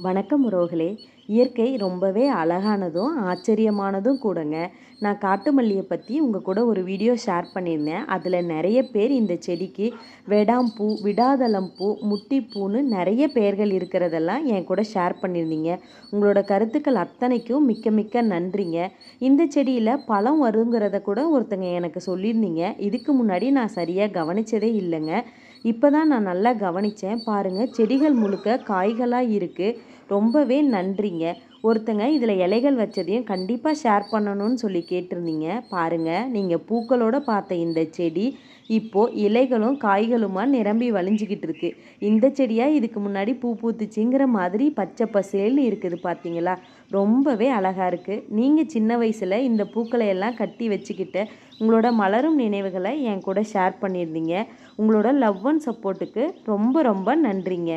வணக்கம் உறவுகளே. இயற்கை ரொம்பவே அழகானதும் ஆச்சரியமானதும் கூடங்க. நான் காட்டு மல்லியை பற்றி உங்கள் கூட ஒரு வீடியோ ஷேர் பண்ணியிருந்தேன். அதில் நிறைய பேர் இந்த செடிக்கு வெடாம்பூ விடாதளம்பூ முட்டிப்பூன்னு நிறைய பெயர்கள் இருக்கிறதெல்லாம் என் கூட ஷேர் பண்ணியிருந்தீங்க. உங்களோட கருத்துக்கள் அத்தனைக்கும் மிக்க மிக்க நன்றிங்க. இந்த செடியில் பழம் வருங்கிறத கூட ஒருத்தங்க எனக்கு சொல்லியிருந்தீங்க. இதுக்கு முன்னாடி நான் சரியாக கவனித்ததே இல்லைங்க. இப்போ தான் நான் நல்லா கவனித்தேன் பாருங்கள் செடிகள் முழுக்க காய்களாக இருக்குது ரொம்பவே நன்றிங்க. ஒருத்தங்க இதில் இலைகள் வச்சதையும் கண்டிப்பாக ஷேர் பண்ணணும்னு சொல்லி கேட்டிருந்தீங்க. பாருங்கள் நீங்கள் பூக்களோட பார்த்த இந்த செடி இப்போது இலைகளும் காய்களுமா நிரம்பி வழிஞ்சிக்கிட்டு இருக்கு. இந்த செடியாக இதுக்கு முன்னாடி பூ பூத்துச்சிங்கிற மாதிரி பச்சை பசேல்னு இருக்குது பார்த்தீங்களா ரொம்பவே அழகாக இருக்குது நீங்கள் சின்ன வயசில் இந்த பூக்களை எல்லாம் கட்டி வச்சுக்கிட்டு உங்களோட மலரும் நினைவுகளை என் கூட ஷேர் பண்ணியிருந்தீங்க. உங்களோட லவ் அண்ட் சப்போர்ட்டுக்கு ரொம்ப ரொம்ப நன்றிங்க.